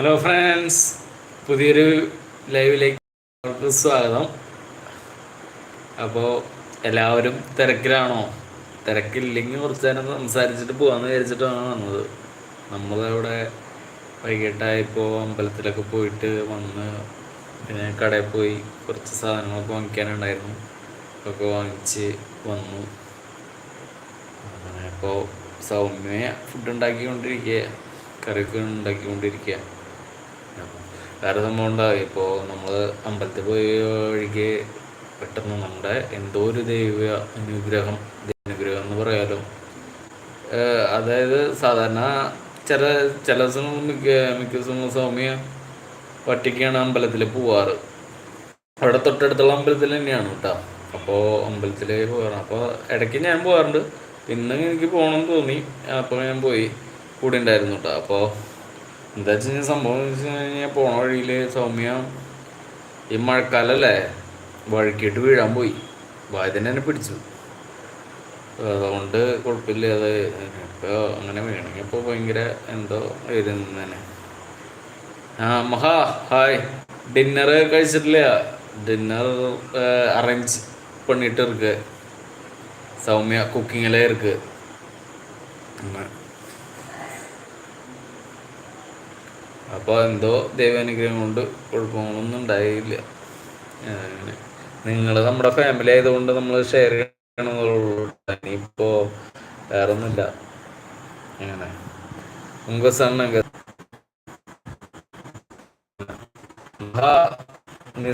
Hello friends പുതിയൊരു ലൈവിലേക്ക് സ്വാഗതം. അപ്പോൾ എല്ലാവരും തിരക്കിലാണോ? തിരക്കില്ലെങ്കിൽ കുറച്ച് നേരം സംസാരിച്ചിട്ട് പോകാമെന്ന് വിചാരിച്ചിട്ടാണ് വന്നത്. നമ്മളിവിടെ വൈകിട്ടായപ്പോൾ അമ്പലത്തിലൊക്കെ പോയിട്ട് വന്ന് പിന്നെ കടയിൽ പോയി കുറച്ച് സാധനങ്ങളൊക്കെ വാങ്ങിക്കാനുണ്ടായിരുന്നു. ഒക്കെ വാങ്ങിച്ച് വന്നു. അങ്ങനെ ഇപ്പോൾ സൗമ്യ ഫുഡ് ഉണ്ടാക്കിക്കൊണ്ടിരിക്കുക കറിയൊക്കെ ഉണ്ടാക്കിക്കൊണ്ടിരിക്കുക വേറെ സംഭവം ഉണ്ടാകും ഇപ്പോൾ നമ്മൾ അമ്പലത്തിൽ പോയി വഴിക്ക് പെട്ടെന്ന് നമ്മുടെ എന്തോ ഒരു ദൈവ അനുഗ്രഹം ദൈവാനുഗ്രഹം എന്ന് പറയാലോ. അതായത് സാധാരണ ചില ചില ദിവസം മിക്ക മിക്ക സൗമ്യ ഒറ്റയ്ക്കാണ് അമ്പലത്തിൽ പോവാറ്. അവിടെ തൊട്ടടുത്തുള്ള അമ്പലത്തിൽ തന്നെയാണ് കേട്ടോ. അപ്പോൾ അമ്പലത്തിൽ പോകാറ് അപ്പോൾ ഇടയ്ക്ക് ഞാൻ പോകാറുണ്ട് പിന്നെ എനിക്ക് പോകണം തോന്നി. അപ്പോൾ ഞാൻ പോയി. കൂടെ ഉണ്ടായിരുന്നു കേട്ടോ. അപ്പോൾ എന്താ വെച്ച് കഴിഞ്ഞാൽ സംഭവം എന്ന് വെച്ച് കഴിഞ്ഞാൽ പോണ വഴിയിൽ സൗമ്യ ഈ മഴക്കാലല്ലേ വഴുക്കിയിട്ട് വീഴാൻ പോയി വായതന്നെ എന്നെ പിടിച്ചു അതുകൊണ്ട് കുഴപ്പമില്ല അത് ഇപ്പോൾ അങ്ങനെ വീണെങ്കിൽ ഇപ്പോൾ ഭയങ്കര എന്തോ വരുന്നു തന്നെ ആ മഹാ ഹായ് ഡിന്നർ കഴിച്ചിട്ടില്ല ഡിന്നർ അറേഞ്ച് பண்ணிட்டு இருக்கு சௌமியா குக்கிங்கிலே இருக்கு അപ്പോൾ എന്തോ ദൈവാനുഗ്രഹം കൊണ്ട് കുഴപ്പങ്ങളൊന്നും ഉണ്ടായില്ല. നിങ്ങൾ നമ്മുടെ ഫാമിലി ആയതുകൊണ്ട് നമ്മൾ ഷെയർ ചെയ്യണമെന്നുള്ളൂ വേറെ ഒന്നുമില്ല അങ്ങനെ. ഉങ്ക സണ്ണങ്ക നീ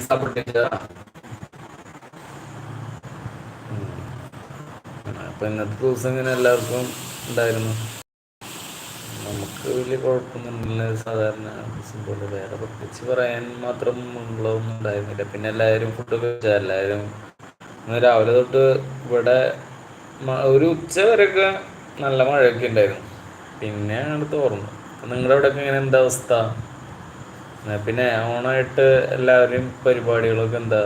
ഇന്നത്തെ ദിവസം ഇങ്ങനെ എല്ലാവർക്കും ഉണ്ടായിരുന്നു. വലിയ കുഴപ്പമൊന്നുമില്ല. സാധാരണ സിമ്പിൾ വേറെ പ്രത്യേകിച്ച് പറയാൻ മാത്രം ഉള്ളതൊന്നും ഉണ്ടായിരുന്നില്ല. പിന്നെ എല്ലാവരും ഫുഡ് കഴിച്ച. എല്ലാവരും ഇന്ന് രാവിലെ തൊട്ട് ഇവിടെ ഒരു ഉച്ച വരെയൊക്കെ നല്ല മഴയൊക്കെ ഉണ്ടായിരുന്നു. പിന്നെ അങ്ങോട്ട് തോർന്നു. നിങ്ങളുടെ അവിടെയൊക്കെ ഇങ്ങനെ എന്താ അവസ്ഥ? പിന്നെ ഓണായിട്ട് എല്ലാവരും പരിപാടികളൊക്കെ എന്താ?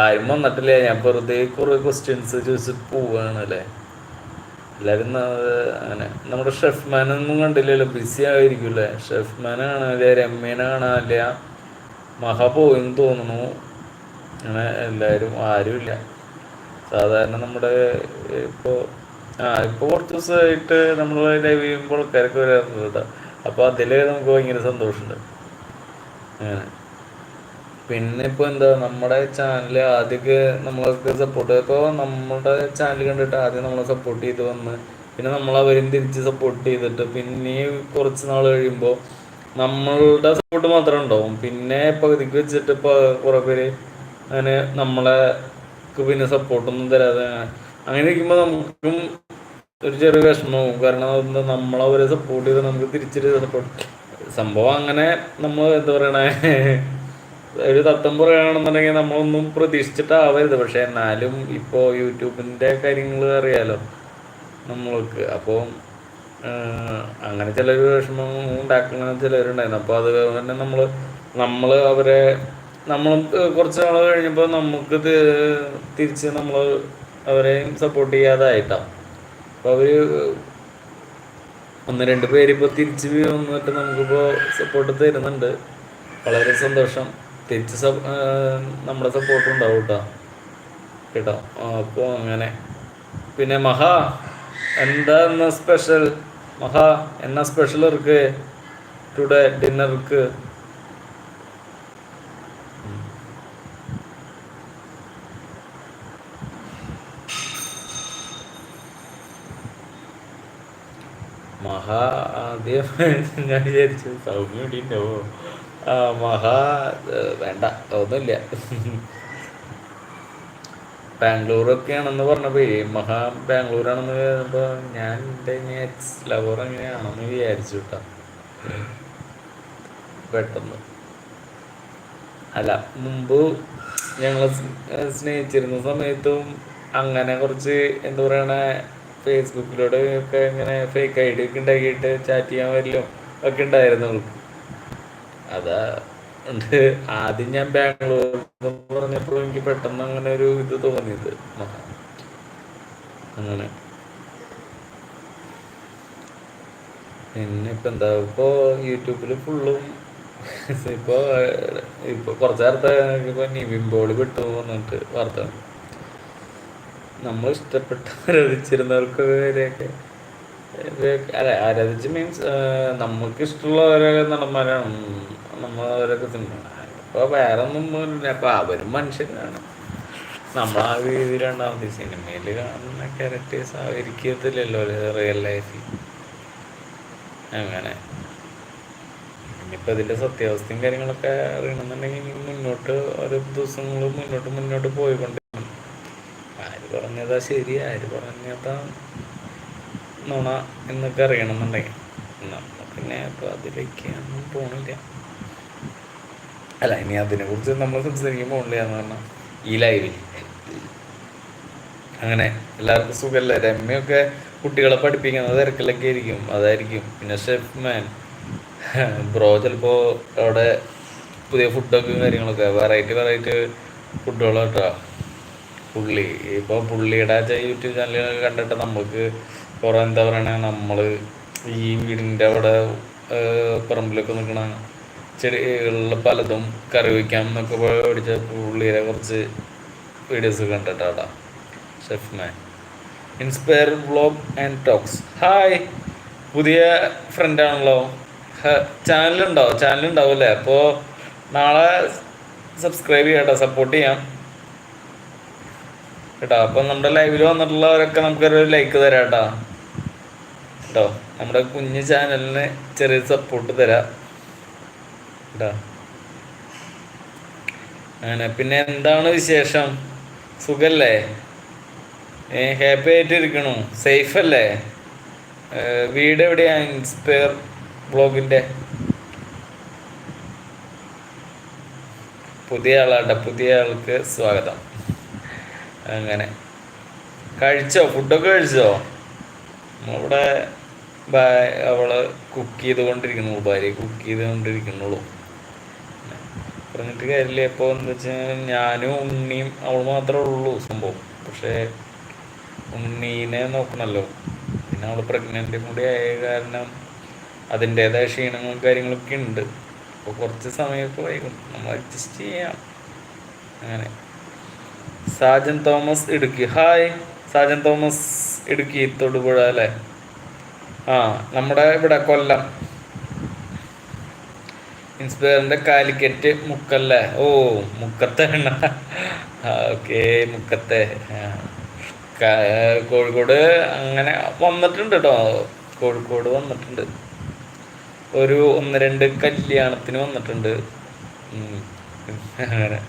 ആരും വന്നിട്ടില്ല. ഞാൻ വെറുതെ കുറേ ക്വസ്റ്റ്യൻസ് ചോദിച്ചിട്ട് അല്ലേ? എല്ലാവരും അങ്ങനെ നമ്മുടെ ഷെഫ്മാനൊന്നും കണ്ടില്ലല്ലോ. ബിസി ആയിരിക്കുമല്ലേ ഷെഫ്മാനെ കാണാനില്ല രമ്യനെ കാണാനില്ല മഹ പോയെന്ന് തോന്നുന്നു. അങ്ങനെ എല്ലാവരും ആരുമില്ല. സാധാരണ നമ്മുടെ ഇപ്പോൾ ആ ഇപ്പോൾ കുറച്ച് ദിവസമായിട്ട് നമ്മൾ ലൈവ് ചെയ്യുമ്പോൾ ആൾക്കാരൊക്കെ വരാറുണ്ട് കേട്ടോ. അപ്പോൾ അതിൽ നമുക്ക് ഭയങ്കര സന്തോഷമുണ്ട്. അങ്ങനെ. പിന്നെ ഇപ്പോൾ എന്താ നമ്മുടെ ചാനൽ ആദ്യമൊക്കെ നമ്മളൊക്കെ സപ്പോർട്ട് ഇപ്പോൾ നമ്മുടെ ചാനൽ കണ്ടിട്ട് ആദ്യം നമ്മളെ സപ്പോർട്ട് ചെയ്ത് വന്ന് പിന്നെ നമ്മൾ അവരും തിരിച്ച് സപ്പോർട്ട് ചെയ്തിട്ട് പിന്നെ കുറച്ച് നാൾ കഴിയുമ്പോൾ നമ്മളുടെ സപ്പോർട്ട് മാത്രം ഉണ്ടാവും. പിന്നെ പകുതിക്ക് വെച്ചിട്ട് ഇപ്പോൾ കുറേ പേര് അങ്ങനെ നമ്മളെ പിന്നെ സപ്പോർട്ടൊന്നും തരാതെ അങ്ങനെ ഇരിക്കുമ്പോൾ നമുക്കും ഒരു ചെറിയ വിഷമവും. കാരണം നമ്മളവരെ സപ്പോർട്ട് ചെയ്ത് നമുക്ക് തിരിച്ചൊരു സപ്പോർട്ട് സംഭവം അങ്ങനെ നമ്മൾ എന്താ പറയണേ? ഒരു തത്വം പറയുകയാണെന്നുണ്ടെങ്കിൽ നമ്മളൊന്നും പ്രതീക്ഷിച്ചിട്ടാവരുത്. പക്ഷെ എന്നാലും ഇപ്പോൾ യൂട്യൂബിന്റെ കാര്യങ്ങൾ അറിയാലോ നമ്മൾക്ക്. അപ്പോൾ അങ്ങനെ ചിലർ വിഷമം ഉണ്ടാക്കുന്ന ചിലരുണ്ടായിരുന്നു. അപ്പോൾ അത് തന്നെ നമ്മൾ നമ്മൾ അവരെ നമ്മൾ കുറച്ച് നാൾ കഴിഞ്ഞപ്പോൾ നമുക്ക് തിരിച്ച് നമ്മൾ അവരെയും സപ്പോർട്ട് ചെയ്യാതായിട്ടാണ്. അപ്പോൾ അവർ ഒന്ന് രണ്ട് പേര് ഇപ്പോൾ തിരിച്ച് വന്നിട്ട് നമുക്കിപ്പോൾ സപ്പോർട്ട് തരുന്നുണ്ട്. വളരെ സന്തോഷം. തിരിച്ച് സപ് നമ്മുടെ സപ്പോർട്ട് ഉണ്ടാവും കേട്ടോ. കേട്ടോ? അപ്പോൾ അങ്ങനെ. പിന്നെ മഹാ എന്താ സ്പെഷ്യൽ മഹാ എന്നാ സ്പെഷ്യൽ ഇർക്ക് ടുഡേ ഡിന്നർക്ക് മഹാ ആദ്യം ഞാൻ വിചാരിച്ചു സൗമ്യ ഉണ്ടാവോ മഹാ വേണ്ട ഒന്നുമില്ല ബാംഗ്ലൂരൊക്കെയാണെന്ന് പറഞ്ഞപ്പോ മഹാ ബാംഗ്ലൂരാണെന്ന് കേട്ടപ്പോ ഞാൻ എന്റെ എക്സ് ലവർ എങ്ങനെയാണെന്ന് വിചാരിച്ചു കേട്ടോ പെട്ടെന്ന്. അല്ല മുമ്പ് ഞങ്ങൾ സ്നേഹിച്ചിരുന്ന സമയത്തും അങ്ങനെ കുറച്ച് എന്താ പറയണ ഫേസ്ബുക്കിലൂടെ ഒക്കെ ഇങ്ങനെ ഫേക്ക് ഐ ഡി ഒക്കെ ഉണ്ടാക്കിയിട്ട് ചാറ്റ് ചെയ്യാൻ വരലും ഒക്കെ ഉണ്ടായിരുന്നു. അതാ ആദ്യം ഞാൻ ബാംഗ്ലൂർ പറഞ്ഞപ്പോൾ എനിക്ക് പെട്ടെന്ന് അങ്ങനെ ഒരു ഇത് തോന്നിയത്. അങ്ങനെ. പിന്നെ ഇപ്പൊ എന്താ ഇപ്പോ യൂട്യൂബിൽ ഫുള്ളും ഇപ്പൊ ഇപ്പൊ കുറച്ച് നേരത്തെ ഇപ്പൊ നിവിൻ പോളി വിട്ടു വാർത്ത. നമ്മൾ ഇഷ്ടപ്പെട്ട ആരാധിച്ചിരുന്നവർക്ക് വരെയൊക്കെ അല്ല ആരാധിച്ച് മീൻസ് നമുക്ക് ഇഷ്ടമുള്ള ഓരോ നടന്മാരാണ്. നമ്മൾ അവരൊക്കെ ഇപ്പോൾ വേറെ ഒന്നും ഇല്ല. അപ്പൊ അവരും മനുഷ്യരാണ്. നമ്മൾ ആ രീതിയിലുണ്ടാവും സിനിമയിൽ കാണുന്ന ക്യാരക്ടേഴ്സ് ആയിരിക്കത്തില്ലല്ലോ റിയൽ ലൈഫിൽ അങ്ങനെ. ഇനിയിപ്പോൾ ഇതിന്റെ സത്യാവസ്ഥയും കാര്യങ്ങളൊക്കെ അറിയണമെന്നുണ്ടെങ്കിൽ മുന്നോട്ട് ഓരോ ദിവസങ്ങൾ മുന്നോട്ട് മുന്നോട്ട് പോയിക്കൊണ്ടിരിക്കും ആര് പറഞ്ഞതാ ശരി ആര് പറഞ്ഞതാ നുണ എന്നൊക്കെ അറിയണമെന്നുണ്ടെങ്കിൽ. നമ്മൾ പിന്നെ ഇപ്പോൾ അതിലേക്ക് ഒന്നും പോണില്ല. അല്ല ഇനി അതിനെക്കുറിച്ച് നമ്മൾ സംസാരിക്കുമ്പോൾ എന്ന് പറഞ്ഞാൽ ഈ ലൈവിൽ അങ്ങനെ എല്ലാവർക്കും സുഖമല്ല രമ്യൊക്കെ കുട്ടികളെ പഠിപ്പിക്കുന്നത് തിരക്കിലൊക്കെ ആയിരിക്കും. അതായിരിക്കും. പിന്നെ ഷെഫ് മാൻ ബ്രോ ചിലപ്പോൾ അവിടെ പുതിയ ഫുഡൊക്കെ കാര്യങ്ങളൊക്കെ വെറൈറ്റി വെറൈറ്റി ഫുഡുകളാട്ടോ പുള്ളി ഇപ്പോൾ പുള്ളിയുടെ യൂട്യൂബ് ചാനലുകളൊക്കെ കണ്ടിട്ട് നമുക്ക് കുറേ എന്താ പറയണേ? നമ്മൾ ഈ വീടിന്റെ അവിടെ പറമ്പിലൊക്കെ നിൽക്കണ ചെടികളിൽ പലതും കറി വയ്ക്കാം എന്നൊക്കെ പഠിച്ച പുള്ളിയെ കുറച്ച് videos കണ്ടിട്ടാടാ. Chef man inspire vlog and talks hi പുതിയ ഫ്രണ്ടാണല്ലോ ചാനലുണ്ടോ ചാനലുണ്ടാവും അല്ലേ അപ്പോൾ നാളെ സബ്സ്ക്രൈബ് ചെയ്യട്ടോ സപ്പോർട്ട് ചെയ്യാം. കേട്ടോ അപ്പം നമ്മുടെ ലൈവിൽ വന്നിട്ടുള്ളവരൊക്കെ നമുക്കൊരു ലൈക്ക് തരാം കേട്ടോ കേട്ടോ നമ്മുടെ കുഞ്ഞു ചാനലിന് ചെറിയ സപ്പോർട്ട് തരാം. അങ്ങനെ പിന്നെ എന്താണ് വിശേഷം? സുഖല്ലേ? ഏ ഹാപ്പി ആയിട്ട് ഇരിക്കണു സേഫ് അല്ലേ വീട് എവിടെയാണ് ഇൻസ്പയർ ബ്ലോഗിന്റെ പുതിയ ആളാട്ടെ. പുതിയ ആൾക്ക് സ്വാഗതം. അങ്ങനെ. കഴിച്ചോ? ഫുഡൊക്കെ കഴിച്ചോ? ഇവിടെ അവൾ കുക്ക് ചെയ്തുകൊണ്ടിരിക്കുന്നു. ഭാര്യ കുക്ക് ചെയ്തുകൊണ്ടിരിക്കുന്നുള്ളൂ. പറഞ്ഞിട്ട് കാര്യമില്ല ഇപ്പോൾ എന്താ വെച്ചാൽ ഞാനും ഉണ്ണിയും അവൾ മാത്രമേ ഉള്ളൂ സംഭവം. പക്ഷേ ഉണ്ണീനെ നോക്കണല്ലോ. പിന്നെ അവൾ പ്രഗ്നന്റ് കൂടി ആയ കാരണം അതിന്റെതായ ക്ഷീണങ്ങളും കാര്യങ്ങളൊക്കെ ഉണ്ട്. അപ്പോൾ കുറച്ച് സമയമൊക്കെ വൈകും. നമ്മൾ അഡ്ജസ്റ്റ് ചെയ്യാം. അങ്ങനെ. Sajan Thomas Idukki. Hi. Sajan Thomas Idukki Thodupuzha അല്ലേ? ആ നമ്മുടെ ഇവിടെ കൊല്ലം. ഇൻസ്പയറിന്റെ കാലിക്കറ്റ് മുക്കല്ലേ? ഓ മുക്കത്തെ ഓക്കെ മുക്കത്തെ. കോഴിക്കോട് അങ്ങനെ വന്നിട്ടുണ്ട് കേട്ടോ കോഴിക്കോട് വന്നിട്ടുണ്ട്. ഒരു ഒന്ന് രണ്ട് കല്യാണത്തിന് വന്നിട്ടുണ്ട്. അങ്ങനെ.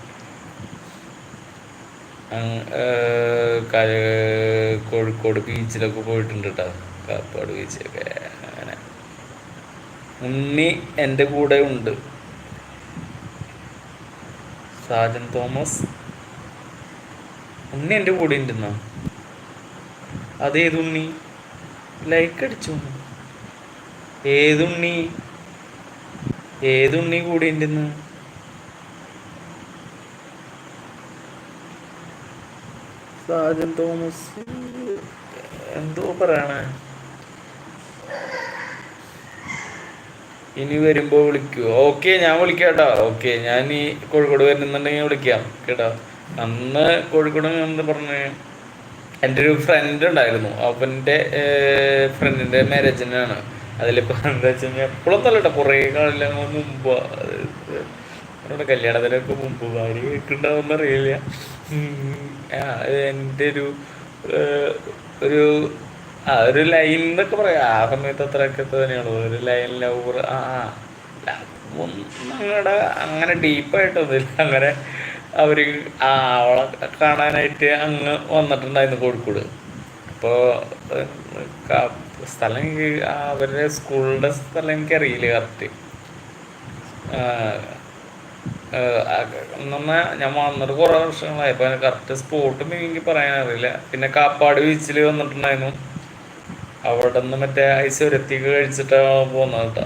കോഴിക്കോട് ബീച്ചിലൊക്കെ പോയിട്ടുണ്ട് കേട്ടോ കാപ്പാട് അങ്ങനെ ഉണ്ണി എന്റെ കൂടെ ഉണ്ട്. സാജൻ തോമസ്. ഉണ്ണി എന്റെ കൂടെ ഉണ്ടെന്നാ? അതേത് ഉണ്ണി ലൈക്ക് അടിച്ചു? ഏതുണ്ണി? ഏതുണ്ണി കൂടെ ഉണ്ടെന്ന്? സാജൻ തോമസ് എന്തോ പറയണേ? ഇനി വരുമ്പോ വിളിക്കൂ. ഓക്കെ ഞാൻ വിളിക്കാം കേട്ടോ ഓക്കെ ഞാൻ ഈ കോഴിക്കോട് വരുന്നുണ്ടെങ്കിൽ വിളിക്കാം കേട്ടോ. അന്ന് കോഴിക്കോട് എന്ന് പറഞ്ഞു? എന്റെ ഒരു ഫ്രണ്ട് ഉണ്ടായിരുന്നു. അവന്റെ ഫ്രണ്ടിന്റെ മാരേജിനാണ് അതിലിപ്പോൾ എന്താ വെച്ച് കഴിഞ്ഞാൽ എപ്പോഴും തല്ലട്ടോ. കുറേ കാലം മുമ്പ് അവരുടെ കല്യാണത്തിനൊക്കെ മുമ്പ് ഭാര്യ കേൾക്കുന്നുണ്ടാവുമെന്ന് അറിയില്ല. എന്റെ ഒരു ഒരു ആ ഒരു ലൈൻ എന്നൊക്കെ പറയാം. ആ സമയത്ത് അത്രയൊക്കെ തന്നെയാണ് ഒരു ലൈൻ ലവ് ആ ഞങ്ങളുടെ അങ്ങനെ ഡീപ്പായിട്ടൊന്നുമില്ല അങ്ങനെ അവർ ആ അവളെ കാണാനായിട്ട് അങ്ങ് വന്നിട്ടുണ്ടായിരുന്നു കോഴിക്കോട്. അപ്പോൾ സ്ഥലം എനിക്ക് അവരുടെ സ്കൂളിന്റെ സ്ഥലം എനിക്കറിയില്ല കറക്റ്റ് എന്നാൽ ഞാൻ വന്നിട്ട് കുറേ വർഷങ്ങളായി. അപ്പോൾ കറക്റ്റ് സ്പോട്ടും എനിക്ക് പറയാനറിയില്ല. പിന്നെ കാപ്പാട് ബീച്ചിൽ വന്നിട്ടുണ്ടായിരുന്നു. അവിടെ നിന്ന് മറ്റേ ഐശ്വര്യത്തേക്ക് കഴിച്ചിട്ടാണ് പോകുന്നത് കേട്ടോ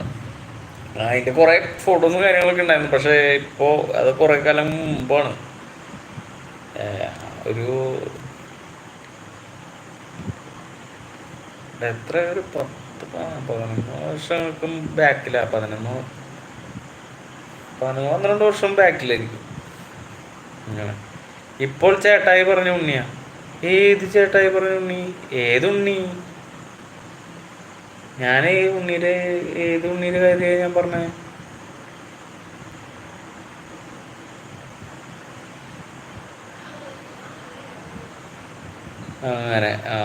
അതിന്റെ കുറേ ഫോട്ടോസും കാര്യങ്ങളൊക്കെ ഉണ്ടായിരുന്നു. പക്ഷെ ഇപ്പോ അത് കുറേ കാലം മുമ്പാണ്. ഒരു എത്ര ഒരു പത്ത് പതിനൊന്ന് വർഷങ്ങൾക്കും ബാക്കില്ല പതിനൊന്ന് പതിനൊന്ന് പന്ത്രണ്ട് വർഷം ബാക്കിലായിരിക്കും ഇപ്പോൾ ചേട്ടായി പറഞ്ഞ ഉണ്ണിയാ. ഏത് ചേട്ടായി പറഞ്ഞ ഉണ്ണി? ഏത് ഉണ്ണി? ഞാൻ ഈ ഉണ്ണിയുടെ ഏത് ഉണ്ണിയുടെ കാര്യമാണ് ഞാൻ പറഞ്ഞത് അങ്ങനെ ആ.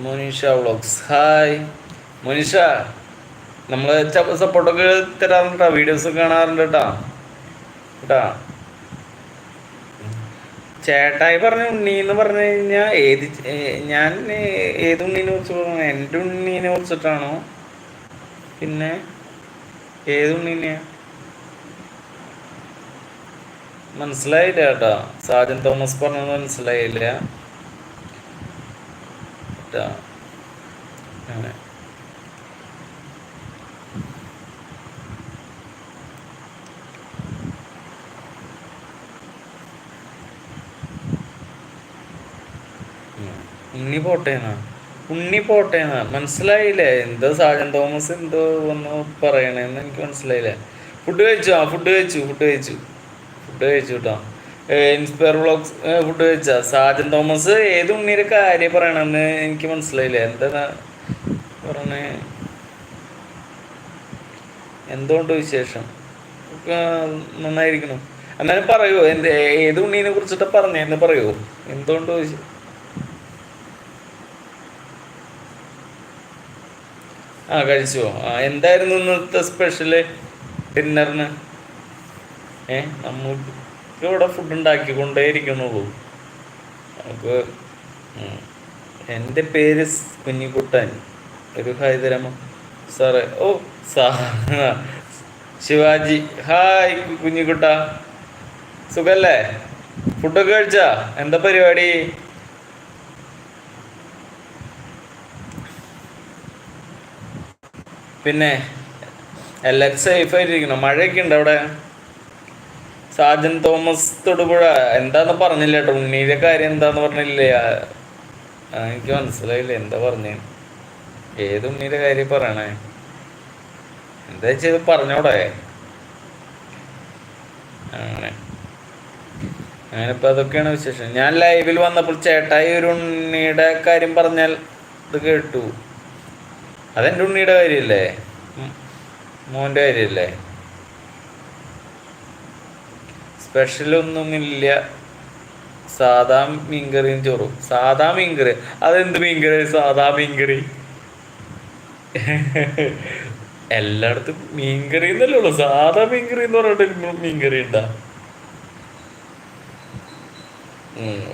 Monisha vlogs hi. മുനീഷ നമ്മൾ സപ്പോർട്ടൊക്കെ തരാറുണ്ട് വീഡിയോസ് കാണാറുണ്ട് കേട്ടോ കേട്ടാ ചേട്ടായി പറഞ്ഞ ഉണ്ണി എന്ന് പറഞ്ഞു കഴിഞ്ഞാൽ ഏത് ഞാൻ ഏത് ഉണ്ണീനെ കുറിച്ച് പറഞ്ഞു? എന്റെ ഉണ്ണീനെ കുറിച്ചിട്ടാണോ പിന്നെ ഏത് ഉണ്ണീനെയാ? മനസ്സിലായില്ല കേട്ടോ. സാജൻ തോമസ് പറഞ്ഞത് മനസ്സിലായില്ല. അങ്ങനെ. ഉണ്ണി പോട്ടേന്നാ? ഉണ്ണി പോട്ടേന്നാ? മനസ്സിലായില്ലേ? എന്തോ സാജൻ തോമസ് എന്തോ ഒന്ന് പറയണേന്ന് എനിക്ക് മനസ്സിലായില്ലേ. ഫുഡ് കഴിച്ചു? ആ ഫുഡ് കഴിച്ചു ഫുഡ് കഴിച്ചു. ഫുഡ് കഴിച്ചു കേട്ടോ ഇൻസ്പയർ വ്ളോഗ്സ് ഫുഡ് കഴിച്ചാ? സാജൻ തോമസ് ഏത് ഉണ്ണിയുടെ കാര്യം പറയണമെന്ന് എനിക്ക് മനസ്സിലായില്ലേ. എന്താ പറഞ്ഞേ എന്തുകൊണ്ട് വിശേഷം? നന്നായിരിക്കണം എന്നാലും പറയുമോ എന്ത് ഏത് ഉണ്ണീനെ കുറിച്ചിട്ട് പറഞ്ഞേന്ന് പറയുമോ എന്തുകൊണ്ട് ആ കഴിച്ചോ. ആ എന്തായിരുന്നു ഇന്നത്തെ സ്പെഷ്യൽ ഡിന്നറിന് ഏ നമുക്ക് ഇവിടെ ഫുഡ് ഉണ്ടാക്കിക്കൊണ്ടേ ഇരിക്കുന്നുള്ളൂ നമുക്ക്. എന്റെ പേര് കുഞ്ഞിക്കുട്ടൻ. ഒരു ഹൈദരമ സാറേ. ഓ സാ ശിവാജി. ഹായ് കുഞ്ഞിക്കുട്ട. സുഖല്ലേ? ഫുഡൊക്കെ കഴിച്ചാ? എന്താ പരിപാടി? പിന്നെ എല്ലാവരും സേഫ് ആയിട്ടിരിക്കണം മഴയൊക്കെ ഉണ്ട് അവിടെ? സാജൻ തോമസ് തൊടുപുഴ. എന്താന്ന് പറഞ്ഞില്ല കേട്ടോ. ഉണ്ണീന്റെ കാര്യം എന്താന്ന് പറഞ്ഞില്ലേ? എനിക്ക് മനസ്സിലായില്ല. എന്താ പറഞ്ഞേ? ഏത് ഉണ്ണീന്റെ കാര്യം പറയണേ? എന്താ ചെയ്ത് പറഞ്ഞോടെ? അങ്ങനെ. അങ്ങനെ ഇപ്പൊ അതൊക്കെയാണ് വിശേഷം. ഞാൻ ലൈവിൽ വന്നപ്പോൾ ചേട്ടായി ഒരു ഉണ്ണിയുടെ കാര്യം പറഞ്ഞാൽ ഇത് കേട്ടു. അതെന്റെ ഉണ്ണിയുടെ കാര്യല്ലേ മോന്റെ സ്പെഷ്യൽ ഒന്നുമില്ല സാധാ മീൻകറിയും ചോറും. സാധാ മീൻകറി. അതെന്ത് മീൻകറി? സാധാ മീൻകറി. എല്ലായിടത്തും മീൻകറി എന്നല്ലേ ഉള്ളു. സാധാ മീൻകറി എന്ന് പറഞ്ഞിട്ട് മീൻകറി ഉണ്ടാ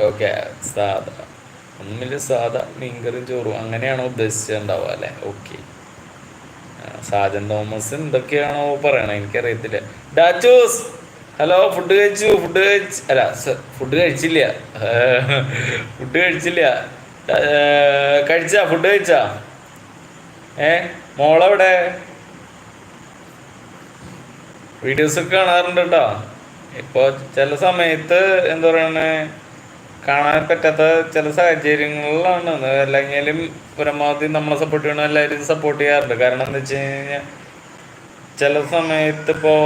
ഓക്കെ. സാധാ ഒന്നുമില്ല സാധാ മീൻകറിയും ചോറും അങ്ങനെയാണോ ഉദ്ദേശിച്ചിട്ടുണ്ടാവുക അല്ലേ? ഓക്കെ സാജൻ തോമസ് എന്തൊക്കെയാണോ പറയണേ എനിക്കറിയത്തില്ല. ഡാച്ചൂസ് ഹലോ ഫുഡ് കഴിച്ചു ഫുഡ് കഴിച്ച്. അല്ല ഫുഡ് കഴിച്ചില്ല. ഫുഡ് കഴിച്ചില്ല. കഴിച്ച കഴിച്ചാ ഫുഡ് കഴിച്ചാ? ഏ മോളെവിടെ? വീഡിയോസ് ഒക്കെ കാണാറുണ്ട് കേട്ടോ. ഇപ്പൊ ചില സമയത്ത് എന്താ പറയണേ കാണാൻ പറ്റാത്ത ചില സാഹചര്യങ്ങളിലാണ്. അല്ലെങ്കിലും പരമാവധി നമ്മളെ സപ്പോർട്ട് ചെയ്യണ എല്ലാവരും സപ്പോർട്ട് ചെയ്യാറുണ്ട്. കാരണം എന്താ വെച്ച് കഴിഞ്ഞാൽ ചില സമയത്ത് ഇപ്പോൾ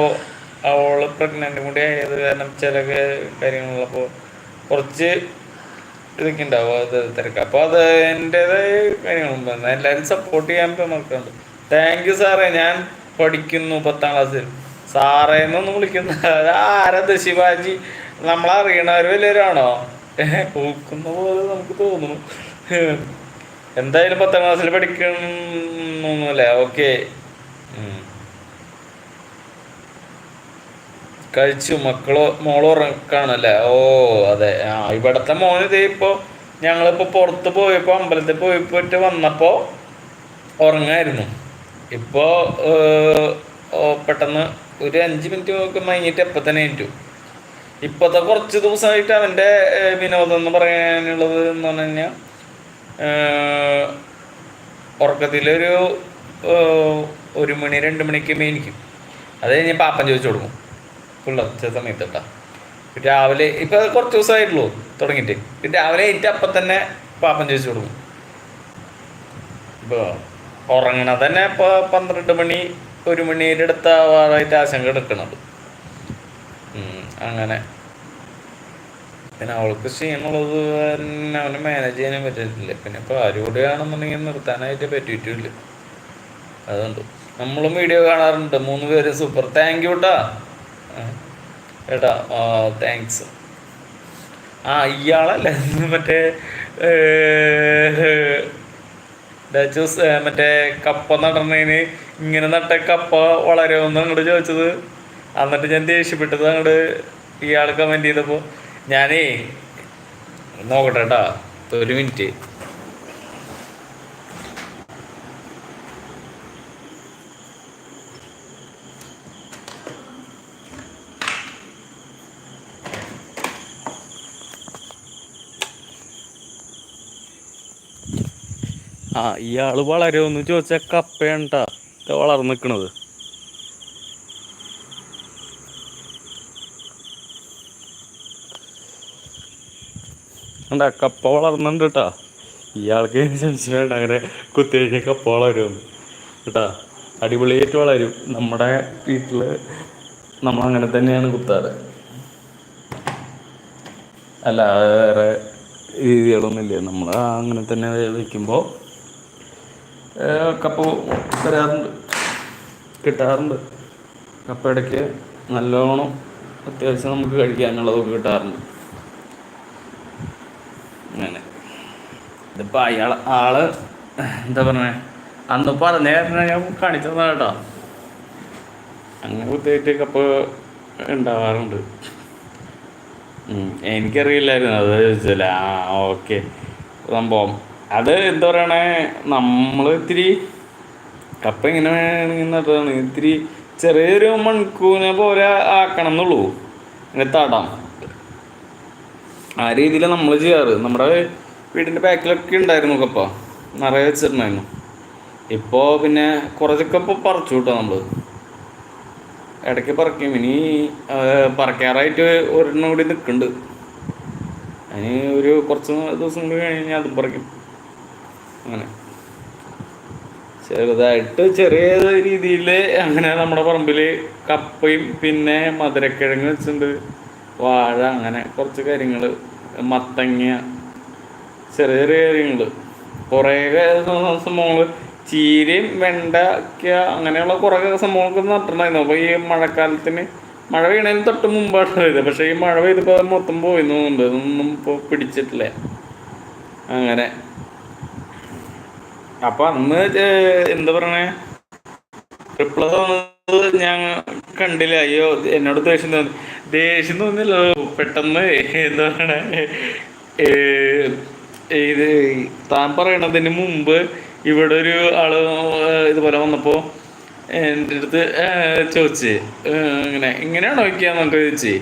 അവൾ പ്രഗ്നന്റ് കൂടി ആയത് കാരണം ചില കാര്യങ്ങളിലപ്പോൾ കുറച്ച് ഇതൊക്കെ ഉണ്ടാവും. അത് തിരക്ക്. അപ്പോൾ അത് എന്റെതായ കാര്യങ്ങളുണ്ട് എല്ലാവരും സപ്പോർട്ട് ചെയ്യാൻ നോക്കുന്നുണ്ട് താങ്ക് യു സാറേ ഞാൻ പഠിക്കുന്നു പത്താം ക്ലാസ്സിൽ സാറേ എന്നൊന്നും വിളിക്കുന്ന. ആരത് ശിവാജി നമ്മളറിയണവർ വലിയവരാണോ? ഊക്കുന്ന പോലെ നമുക്ക് തോന്നുന്നു. എന്തായാലും പത്താം ക്ലാസ്സിൽ പഠിക്കണമെന്നൊന്നുമില്ല ഓക്കെ. കഴിച്ചു. മക്കളോ മോളോ ഉറക്കാണല്ലേ ഓ അതെ. ആ ഇവിടത്തെ മോന് ഇതേ ഇപ്പോൾ ഞങ്ങളിപ്പോൾ പുറത്ത് പോയപ്പോൾ അമ്പലത്തിൽ പോയിട്ട് വന്നപ്പോൾ ഉറങ്ങായിരുന്നു. ഇപ്പോൾ പെട്ടെന്ന് ഒരു അഞ്ച് മിനിറ്റ് നോക്കി. മയങ്ങിയിട്ട് എപ്പോൾ തന്നെ ഏറ്റു ഇപ്പോഴത്തെ കുറച്ച് ദിവസമായിട്ട് അവന്റെ ഏഹ്, വിനോദം എന്ന് പറയാനുള്ളത് എന്ന് പറഞ്ഞു കഴിഞ്ഞാൽ ഉറക്കത്തിലൊരു ഒരു മണി രണ്ട് മണിക്ക് മേനിക്കും അത് കഴിഞ്ഞ് പാപ്പൻ ചോദിച്ചു കൊടുക്കും. പുലർച്ചെ സമയത്ത് രാവിലെ ഇപ്പൊ കുറച്ച് ദിവസമായിട്ടുള്ളൂ തുടങ്ങിയിട്ട്. രാവിലെ ഏറ്റ അപ്പം തന്നെ പാപ്പൻ ചോദിച്ചു കൊടുക്കും. ഇപ്പോൾ ഉറങ്ങണ തന്നെ ഇപ്പോൾ പന്ത്രണ്ട് മണി ഒരു മണിയുടെ അടുത്താവാറായിട്ട് ആശങ്ക എടുക്കണത്. അങ്ങനെ. പിന്നെ അവൾക്ക് ക്ഷീണമുള്ളത് തന്നെ അവന് മാനേജ് ചെയ്യാനും പറ്റിയിട്ടില്ല. പിന്നെ ഇപ്പോൾ ആരോടെയാണെന്നുണ്ടെങ്കിൽ നിർത്താനായിട്ട് പറ്റിയിട്ടില്ല. അതുകൊണ്ട് നമ്മളും വീഡിയോ കാണാറുണ്ട്. മൂന്ന് പേര് സൂപ്പർ താങ്ക് യു കേട്ടാ ഏട്ടാ താങ്ക്സ് ആ ഇയാളല്ലേ? മറ്റേ മറ്റേ കപ്പ നടന്നതിന് ഇങ്ങനെ നട്ട കപ്പ വളരുമെന്ന് അങ്ങോട്ട് ചോദിച്ചത്? എന്നിട്ട് ഞാൻ ദേഷ്യപ്പെട്ടത് അങ്ങോട്ട് ഇയാൾ കമന്റ് ചെയ്തപ്പോൾ ഞാനേ നോക്കട്ടെ കേട്ടാ ഒരു മിനിറ്റ് ആ ഇയാൾ വളരുമെന്ന് ചോദിച്ച കപ്പയാണ് ട്ടാ ഇത് വളർന്നു നിൽക്കണത് കണ്ടാ കപ്പ വളർന്നുണ്ട് കേട്ടാ ഇയാൾക്ക് സംശയം വേണ്ട അങ്ങനെ കുത്തി കഴിഞ്ഞാൽ കപ്പ വളരും. കേട്ടാ അടിപൊളിയായിട്ട് വളരും. നമ്മുടെ വീട്ടിൽ നമ്മൾ അങ്ങനെ തന്നെയാണ് കുത്താറ്. അല്ല വേറെ രീതികളൊന്നുമില്ല നമ്മൾ അങ്ങനെ തന്നെ വയ്ക്കുമ്പോൾ കപ്പ വരാറുണ്ട്. കിട്ടാറുണ്ട്. കപ്പ ഇടയ്ക്ക് നല്ലോണം അത്യാവശ്യം നമുക്ക് കഴിക്കാനുള്ളതൊക്കെ കിട്ടാറുണ്ട് അങ്ങനെ ഇതിപ്പോൾ അയാൾ ആൾ എന്താ പറഞ്ഞേ അന്ന് പറഞ്ഞ കാരണം ഞാൻ കാണിച്ചതാണ് കേട്ടോ. അങ്ങനെ കുത്തിയിട്ട് അപ്പോൾ ഉണ്ടാവാറുണ്ട്. എനിക്കറിയില്ലായിരുന്നു. അത് ചോദിച്ചാൽ ആ ഓക്കെ. സംഭവം. അത് എന്താ പറയണേ നമ്മൾ ഇത്തിരി കപ്പ ഇങ്ങനെ വേണമെങ്കിൽ ഇത്തിരി ചെറിയൊരു മൺകൂനെ പോലെ ആക്കണം എന്നുള്ളൂ. ഇങ്ങനെ തടാം. ആ രീതിയിൽ നമ്മൾ ചെയ്യാറ്. നമ്മുടെ വീടിന്റെ ബാക്കിലൊക്കെ ഉണ്ടായിരുന്നു കപ്പ നിറയെ വെച്ചിട്ടുണ്ടായിരുന്നു. ഇപ്പോൾ പിന്നെ കുറച്ചൊക്കെ ഇപ്പോൾ പറിച്ചു കേട്ടോ നമ്മൾ ഇടയ്ക്ക് പറിക്കും. ഇനി പറിക്കാറായിട്ട് ഒരെണ്ണം കൂടി നിൽക്കുന്നുണ്ട് അതിന് ഒരു കുറച്ച് ദിവസം കൂടി കഴിഞ്ഞാൽ അതും പറിക്കും. അങ്ങനെ. ചെറുതായിട്ട് ചെറിയ രീതിയിൽ അങ്ങനെ നമ്മുടെ പറമ്പിൽ കപ്പയും പിന്നെ മധുരക്കിഴങ്ങ് വെച്ചിട്ടുണ്ട്. വാഴ അങ്ങനെ കുറച്ച് കാര്യങ്ങൾ മത്തങ്ങ ചെറിയ ചെറിയ കാര്യങ്ങൾ കുറേ സംഭവങ്ങൾ ചീരയും വെണ്ടയ്ക്ക അങ്ങനെയുള്ള കുറേ സംഭവങ്ങളൊക്കെ നട്ടിട്ടുണ്ടായിരുന്നു. അപ്പോൾ ഈ മഴക്കാലത്തിന് മഴ വീണതിന് തൊട്ട് മുമ്പാണ് പെയ്തത് പക്ഷേ ഈ മഴ പെയ്തപ്പോൾ അത് മൊത്തം പോയി തോന്നുന്നുണ്ട്. ഇതൊന്നും ഇപ്പോൾ പിടിച്ചിട്ടില്ല. അങ്ങനെ. അപ്പം അന്ന് എന്താ പറയണേ? റിപ്ലൈ തോന്നുന്നത് ഞാൻ കണ്ടില്ല. അയ്യോ എന്നോട് ദേഷ്യം തോന്നി. ദേഷ്യം തോന്നില്ല പെട്ടെന്ന് എന്താ പറയണേ? ഇത് താൻ പറയണതിന് മുമ്പ് ഇവിടെ ഒരു ആൾ ഇതുപോലെ വന്നപ്പോ എന്റെ അടുത്ത് ചോദിച്ച് ഇങ്ങനെ ഇങ്ങനെയാണോ വെക്കാന്നൊക്കെ ചോദിച്ചേ.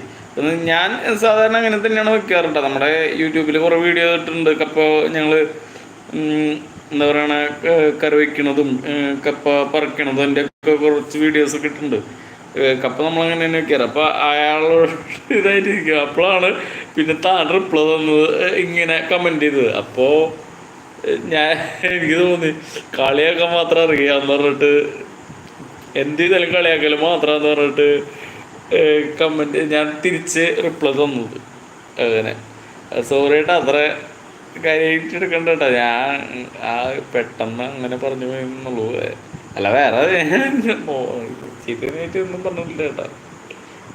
ഞാൻ സാധാരണ അങ്ങനെ തന്നെയാണ് വെക്കാറുണ്ട്. നമ്മുടെ യൂട്യൂബിൽ കുറേ വീഡിയോ ഇട്ടിട്ടുണ്ട്. കപ്പ ഞങ്ങൾ എന്താ പറയണ കറി വയ്ക്കണതും കപ്പ പറിക്കണതും എന്റെ ഒക്കെ കുറച്ച് വീഡിയോസ് ഒക്കെ ഇട്ടിട്ടുണ്ട്. കപ്പ നമ്മൾ അങ്ങനെ തന്നെ വെക്കാറ്. അപ്പൊ അയാളോട് ഇതായിട്ടിരിക്കുക. അപ്പോഴാണ് പിന്നെ താൻ റിപ്ലൈ തന്നത് ഇങ്ങനെ കമന്റ് ചെയ്തത്. അപ്പോ ഞാൻ എനിക്ക് തോന്നി കളിയാക്കാൻ മാത്രം അറിയാന്ന് പറഞ്ഞിട്ട് എന്ത് ചെയ്താലും കളിയാക്കലും മാത്രമെന്ന് പറഞ്ഞിട്ട് കമന്റ് ഞാൻ തിരിച്ച് റിപ്ലൈ തന്നത്. അങ്ങനെ. സോറി ഏട്ടാ അത്ര കാര്യമായിട്ട് എടുക്കണ്ട കേട്ടോ. ഞാൻ ആ പെട്ടെന്ന് അങ്ങനെ പറഞ്ഞു പോയെന്നുള്ളൂ അല്ല വേറെ ചീത്തനായിട്ട് ഒന്നും പറഞ്ഞില്ല കേട്ടാ.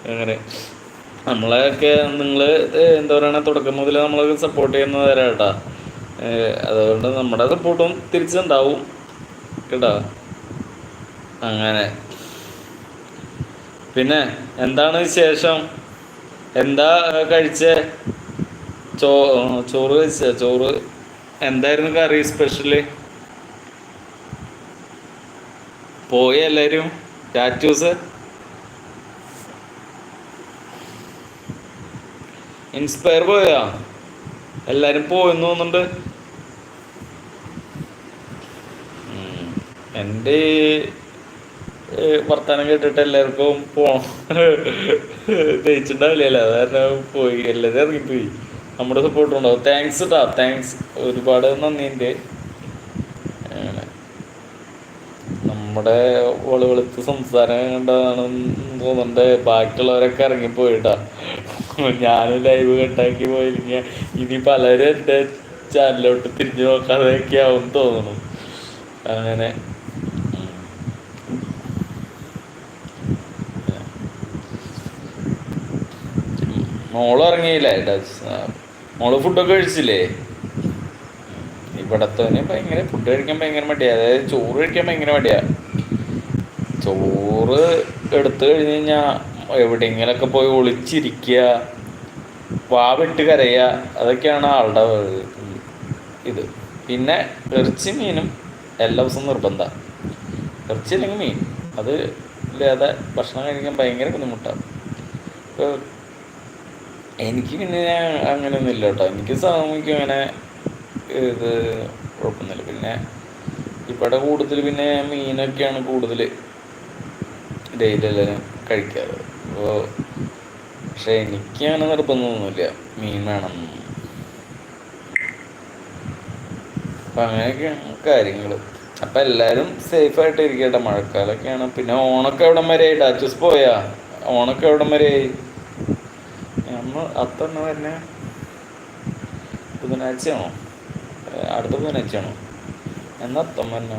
അങ്ങനെ. നമ്മളെയൊക്കെ നിങ്ങൾ എന്താ പറയുക തുടക്കം മുതൽ നമ്മളൊക്കെ സപ്പോർട്ട് ചെയ്യുന്നവരാ കേട്ടാ. അതുകൊണ്ട് നമ്മുടെ സപ്പോർട്ടും തിരിച്ചുണ്ടാവും. കേട്ടാ. അങ്ങനെ. പിന്നെ എന്താണ് വിശേഷം? എന്താ കഴിച്ച? ചോ ചോറ് കഴിച്ച? ചോറ് എന്തായിരുന്നു കറി സ്പെഷ്യൽ? പോയി എല്ലാരും. ടാറ്റൂസ് ഇൻസ്പയർ പോയാ? എല്ലാരും പോയെന്ന് തോന്നുന്നുണ്ട്. എന്റെ വർത്താനം കേട്ടിട്ട് എല്ലാവർക്കും പോണം. ജയിച്ചിട്ടുണ്ടാവില്ല? അത് പോയി. എല്ലാവരും ഇറങ്ങിപ്പോയി. നമ്മുടെ സപ്പോർട്ട് ഉണ്ടാവും താങ്ക്സ് ടാ താങ്ക്സ് ഒരുപാട് നന്ദിയുണ്ട് അങ്ങനെ നമ്മുടെ വെളുവെളുത്ത് സംസാരം കണ്ടതാണെന്ന് തോന്നുന്നുണ്ട്. ബാക്കിയുള്ളവരൊക്കെ ഇറങ്ങിപ്പോയിട്ടാ. ഞാനും ലൈവ് കട്ടാക്കി പോയിരിക്കുക ഇനി പലരും എന്റെ ചാനലിലോട്ട് തിരിഞ്ഞു നോക്കാതെയൊക്കെ ആവും തോന്നുന്നു. അങ്ങനെ. മോൾ ഇറങ്ങിയില്ലേ മോൾ ഫുഡൊക്കെ കഴിച്ചില്ലേ? ഇവിടത്തവന് ഭയങ്കര ഫുഡ് കഴിക്കാൻ ഭയങ്കര മടിയാ. അതായത് ചോറ് കഴിക്കാൻ ഭയങ്കര മടിയാ. ചോറ് എടുത്തു കഴിഞ്ഞ് കഴിഞ്ഞാൽ എവിടെയെങ്കിലൊക്കെ പോയി ഒളിച്ചിരിക്കുക വാവിട്ട് കരയുക അതൊക്കെയാണ് ആളുടെ ഇത്. പിന്നെ ഇറച്ചി മീനും എല്ലാ ദിവസവും നിർബന്ധമാണ് ഇറച്ചി അല്ലെങ്കിൽ മീൻ. അത് ഇല്ലാതെ ഭക്ഷണം കഴിക്കാൻ ഭയങ്കര ബുദ്ധിമുട്ടാണ്. ഇപ്പോൾ എനിക്ക് പിന്നെ അങ്ങനെയൊന്നും ഇല്ല കേട്ടോ. എനിക്ക് സാമൂഹിക അങ്ങനെ ഇത് കുഴപ്പമൊന്നുമില്ല. പിന്നെ ഇവിടെ കൂടുതൽ പിന്നെ മീനൊക്കെയാണ് കൂടുതൽ ഡെയിലി എല്ലാവരും കഴിക്കാറ്. അപ്പോൾ പക്ഷെ എനിക്ക് അങ്ങനെ നിർബന്ധമൊന്നുമില്ല. മീൻ വേണം. അപ്പം അങ്ങനെയൊക്കെയാണ് കാര്യങ്ങൾ അപ്പം എല്ലാവരും സേഫായിട്ട് ഇരിക്കട്ടെ മഴക്കാലൊക്കെയാണ്. പിന്നെ ഓണൊക്കെ എവിടം വരെ ഡാച്ചസ് പോയാ? ഓണൊക്കെ എവിടം വരെ ആയി? നമ്മൾ അത്തന്നെ തന്നെ ബുധനാഴ്ചയാണോ? അടുത്ത ബുധനാഴ്ചയാണോ? എന്നാ അത്തം തന്നെ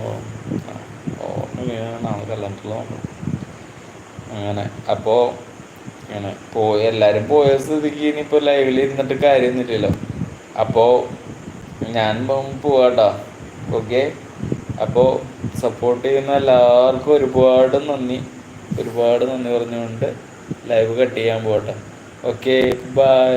ഓർമ്മ നാളെ കല്ലണ്ടല്ലോ അങ്ങനെ. അപ്പോൾ അങ്ങനെ പോയി എല്ലാവരും പോയ സ്ഥിതിക്ക് ഇനിയിപ്പോൾ ലൈവിൽ ഇരുന്നിട്ട് കാര്യമൊന്നുമില്ലല്ലോ അപ്പോൾ ഞാൻ പോവാട്ടോ. ഓക്കെ അപ്പോൾ സപ്പോർട്ട് ചെയ്യുന്ന എല്ലാവർക്കും ഒരുപാട് നന്ദി. ഒരുപാട് നന്ദി പറഞ്ഞുകൊണ്ട് ലൈവ് കട്ട് ചെയ്യാൻ പോകട്ടെ ഓക്കെ ബൈ